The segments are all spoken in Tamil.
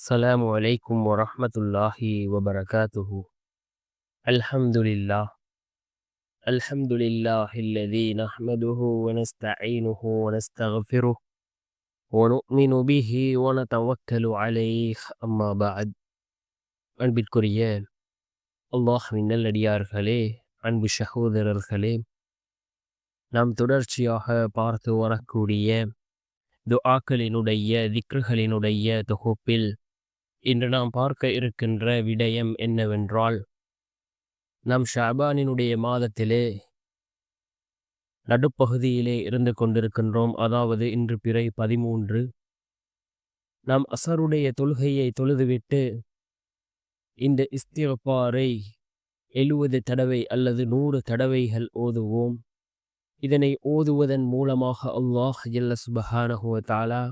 السلام عليكم ورحمة الله وبركاته الحمد لله الحمد لله الذي نحمده ونستعينه ونستغفره ونؤمن به ونتوكل عليه أما بعد அன்பிற்குரிய அல்லாஹ்வின் நல்லடியார்களே அன்பு சகோதரர்களே நாம் தொடர்ச்சியாக பார்த்து வரக்கூடிய துஆக்களினுடைய திக்ருகளினுடைய தொகுப்பில் இன்று நாம் பார்க்க இருக்கின்ற விடயம் என்னவென்றால் நாம் ஷாபானினுடைய மாதத்திலே நடுப்பகுதியிலே இருந்து கொண்டிருக்கின்றோம். அதாவது இன்று பிறை பதிமூன்று. நாம் அசருடைய தொழுகையை தொழுதுவிட்டு இந்த இஸ்திகபாரை எழுவது தடவை அல்லது நூறு தடவைகள் ஓதுவோம். இதனை ஓதுவதன் மூலமாக அல்லாஹ் ஜல்ல சுபஹானஹுவ தாலா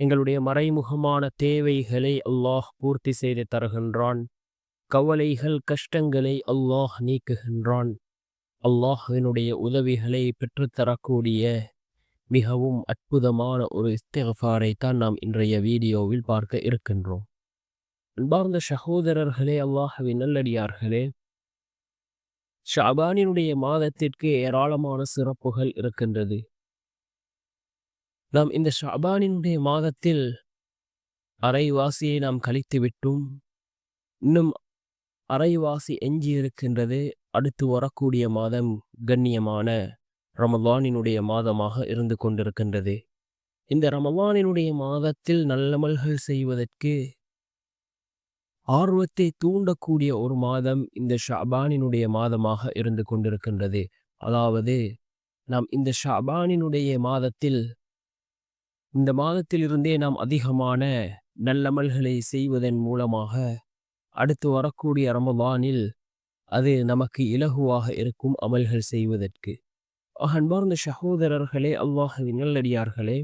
எங்களுடைய மறைமுகமான தேவைகளை அல்லாஹ் பூர்த்தி செய்து தருகின்றான். கவலைகள் கஷ்டங்களை அல்லாஹ் நீக்குகின்றான். அல்லாஹினுடைய உதவிகளை பெற்றுத்தரக்கூடிய மிகவும் அற்புதமான ஒரு இஸ்திகஃபாரை தான் நாம் இன்றைய வீடியோவில் பார்க்க இருக்கின்றோம். அன்பார்ந்த சகோதரர்களே அல்லாஹவின் நல்லடியார்களே ஷாபானினுடைய மாதத்திற்கு ஏராளமான சிறப்புகள் இருக்கின்றது. நாம் இந்த ஷாபானினுடைய மாதத்தில் அரைவாசியை நாம் கழித்து விட்டும். இன்னும் அரைவாசி எஞ்சி இருக்கின்றது. அடுத்து வரக்கூடிய மாதம் கண்ணியமான ரமலானினுடைய மாதமாக இருந்து கொண்டிருக்கின்றது. இந்த ரமலானினுடைய மாதத்தில் நல்லமல்கள் செய்வதற்கு ஆர்வத்தை தூண்டக்கூடிய ஒரு மாதம் இந்த ஷாபானினுடைய மாதமாக இருந்து கொண்டிருக்கின்றது. அதாவது நாம் இந்த ஷாபானினுடைய மாதத்தில் இந்த மாதத்திலிருந்தே நாம் அதிகமான நல்லமல்களை செய்வதன் மூலமாக அடுத்து வரக்கூடிய ரமலானில் அது நமக்கு இலகுவாக இருக்கும் அமல்கள் செய்வதற்கு. அன்பார்ந்த சகோதரர்களே அல்லாஹுவின் நல்லடியார்களே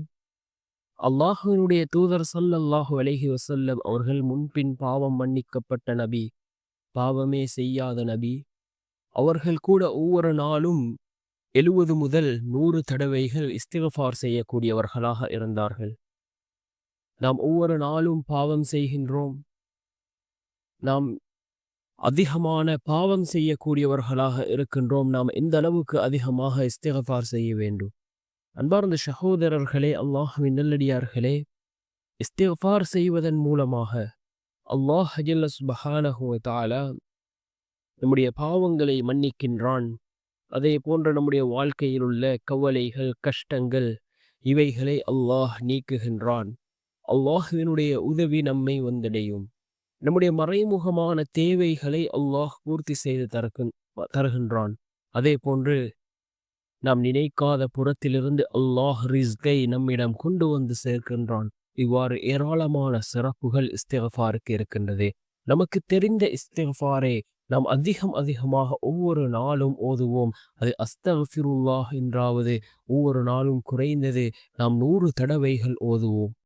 அல்லாஹுவினுடைய தூதர் சல்லல்லாஹு அலைஹி வசல்லம் அவர்கள் முன்பின் பாவம் மன்னிக்கப்பட்ட நபி பாவமே செய்யாத நபி அவர்கள் கூட ஒவ்வொரு நாளும் எழுவது முதல் நூறு தடவைகள் இஸ்திகஃபார் செய்யக்கூடியவர்களாக இருந்தார்கள். நாம் ஒவ்வொரு நாளும் பாவம் செய்கின்றோம். நாம் அதிகமான பாவம் செய்யக்கூடியவர்களாக இருக்கின்றோம். நாம் எந்த அளவுக்கு அதிகமாக இஸ்திகஃபார் செய்ய வேண்டும்? அன்பார்ந்த சகோதரர்களே அல்லாஹுவின் நல்லடியார்களே இஸ்திகஃபார் செய்வதன் மூலமாக அல்லாஹ் ஹஜல்ல சுபஹானஹுவ தாலா நம்முடைய பாவங்களை மன்னிக்கின்றான். அதே போன்ற நம்முடைய வாழ்க்கையில் உள்ள கவலைகள் கஷ்டங்கள் இவைகளை அல்லாஹ் நீக்குகின்றான். அல்லாஹுவினுடைய உதவி நம்மை வந்தடையும். நம்முடைய மறைமுகமான தேவைகளை அல்லாஹ் பூர்த்தி செய்து தரக்கு தருகின்றான். அதே போன்று நாம் நினைக்காத புறத்திலிருந்து அல்லாஹ் ரிஸ்கை நம்மிடம் கொண்டு வந்து சேர்க்கின்றான். இவ்வாறு ஏராளமான சிறப்புகள் இஸ்திகஃபாருக்கு இருக்கின்றது. நமக்கு தெரிந்த இஸ்திகஃபாரை நாம் அதிகம் அதிகமாக ஒவ்வொரு நாளும் ஓதுவோம். அது அஸ்தஃபிருல்லாஹ் என்றாவது ஒவ்வொரு நாளும் குறைந்தது நாம் நூறு தடவைகள் ஓதுவோம்.